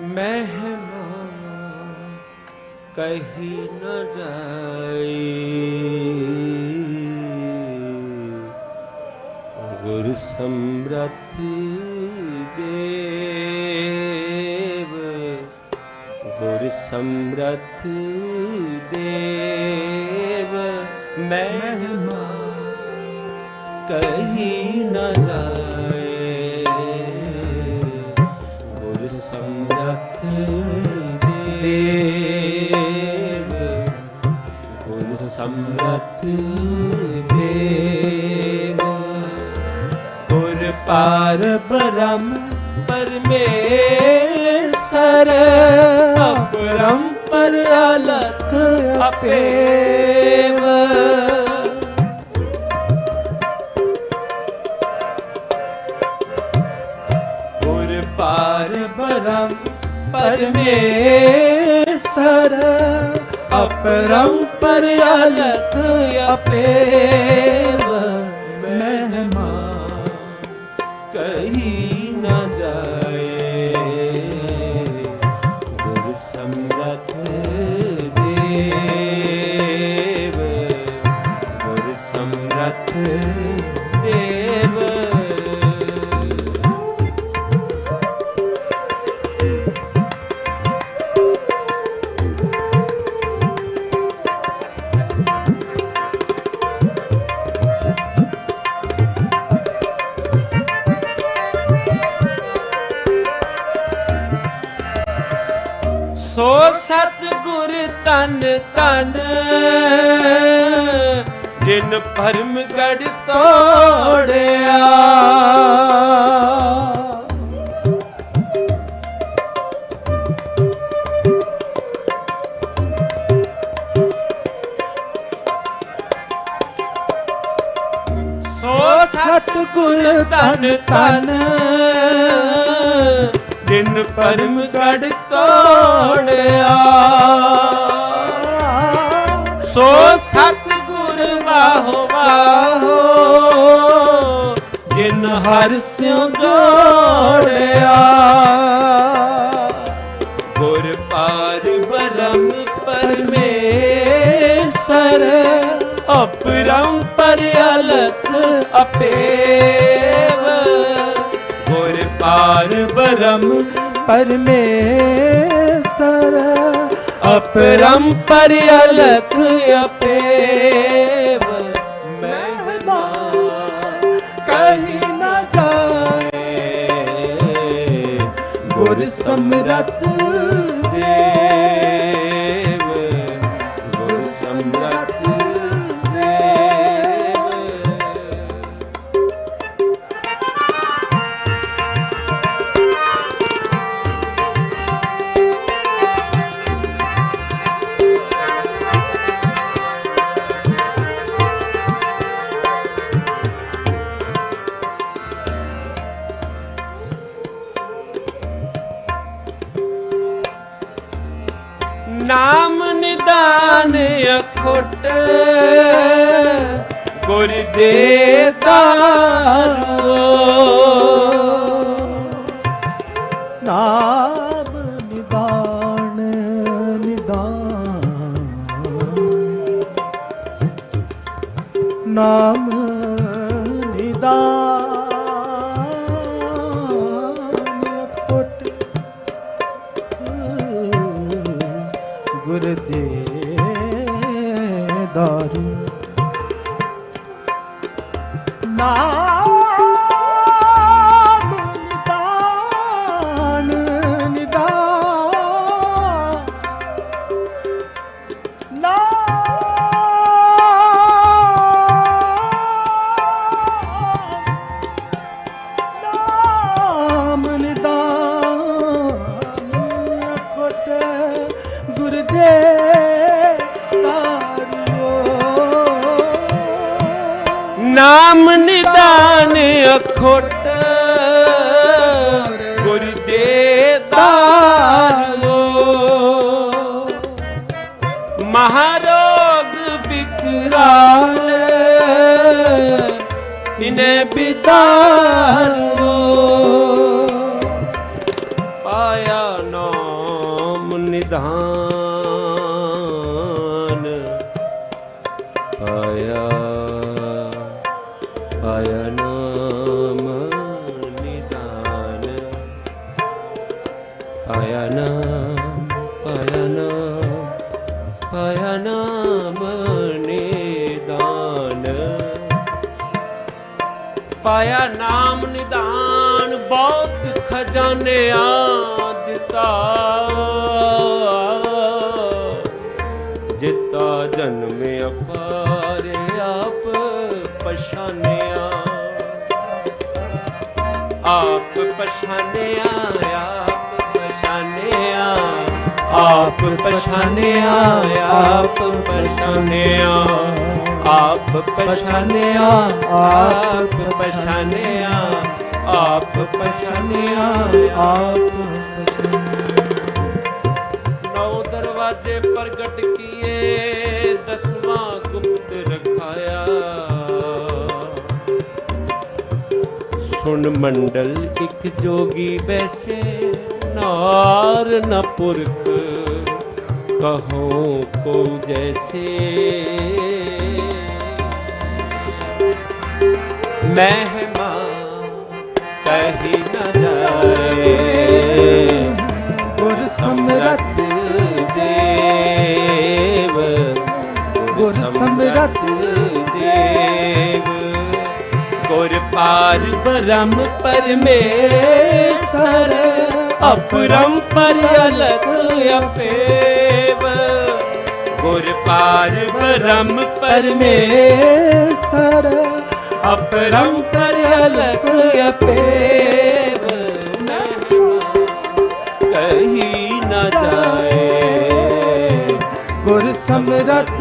ਮਹਿਮਾ ਕਹੀ ਨ ਜਾਈ ਗੁਰ ਸਮਰਥ ਦੇਵ ਗੁਰ ਸਮਰਥ ਦੇਵ ਮਹਿਮਾ ਕਹੀ ਨ ਜਾਏ ਸਮਰਥ ਦੇਵ। ਗੁਰ ਪਾਰ ਬ੍ਰਹਮ ਪਰਮੇਸ਼ਰ ਅਪਰੰ ਪਰ ਅਲਖ ਅਪੇਵ। ਗੁਰ ਪਾਰ ਬ੍ਰਹਮ ਪਰਮੇਸ਼ਰ ਅਪਰੰ ਪਰ ਅਲਖ ਅਪੇਵ ਸੋ ਤਨ ਤਨ ਜਿਨ ਭਰਮ ਗੜ ਤੋੜਿਆ। ਸੋ ਸਤ ਗੁਰ ਤਨ ਤਨ ਜਿਨ ਪਰਮ ਗੜ ਤੋੜਿਆ। ਸੋ ਸਤ ਗੁਰ ਵਾਹੋ ਵਾਹੋ ਜਿਨ ਹਰ ਸਿਉ ਜੋੜਿਆ ਪਾਰ ਬਰਮ ਪਰਮੇਸ਼ਰ ਅਪਰੰ ਪਰ ਅਲਖ ਅਪੇਵ ਮਹਿਮਾ ਕਹੀ ਨਾ ਜਾਏ ਗੁਰ ਸਮਰਥ ਦੇਵ ਨਾਮ ਨਿਦਾਨ ਅਖੁੱਟ। ਗੁਰ ਦੇ ਦਾਰੋ ਨਾਮ ਨਿਦਾਨ ਨਿਦਾਨ। ਨਾਮ ਨਿਦਾਨ। ਨਾਮ ਨਾਮ ਨਿਦਾਨ ਅਖੋਟ ਗੁਰ ਦੇ ਦਾਰੋ ਮਹਾਰੋਗ ਬਿਕਰਾਲ ਇਨੇ ਬਿਦਾਰੋ ਪਾਇਆ ਨਾਮ ਨਿਦਾਨ। ਪਾਇਆ ਨਾਮ ਨਿਦਾਨ ਬਹੁਤ ਖਜ਼ਾਨੇ ਆ ਦਿੱਤਾ। ਜਿੱਤਾ ਜਨਮ ਅਪਾਰ, ਆਪ ਪਛਾਨਿਆ। ਆਪ ਪਛਾਨਿਆ, ਆਪ ਪਛਾਨਿਆ ਆਪ ਪਛਾਨਿਆ ਆਪ ਪਛਾਨਿਆ ਆਪ ਪਛਾਨਿਆ ਆਪ ਪਛਾਨਿਆ ਆਪ ਪਛਾਨਿਆ ਆਪ ਨੌ ਦਰਵਾਜੇ ਪ੍ਰਗਟ ਕੀਏ, ਦਸਵਾਂ ਗੁਪਤ ਰਖਾਇਆ। ਸੁਣ ਮੰਡਲ, ਇੱਕ ਜੋਗੀ ਬੈਸੇ ਨਾਰ ਨ ਪੁਰਖ ਕਹੋ ਕੋ ਜੈਸੇ ਮਹਿਮਾ ਕਹੀ ਨ ਜਾਏ ਗੁਰ ਸਮਰਥ ਦੇਵ ਗੁਰ ਸਮਰਥ ਦੇਵ ਗੁਰ ਪਾਰ ਬ੍ਰਹਮ ਪਰਮੇਸ਼ਰ अपरंपर अलग अपेव गुर पार ब्रह्म परमेश्वर अपरंपर अलग अपेव कहीं न जाए गुर समरत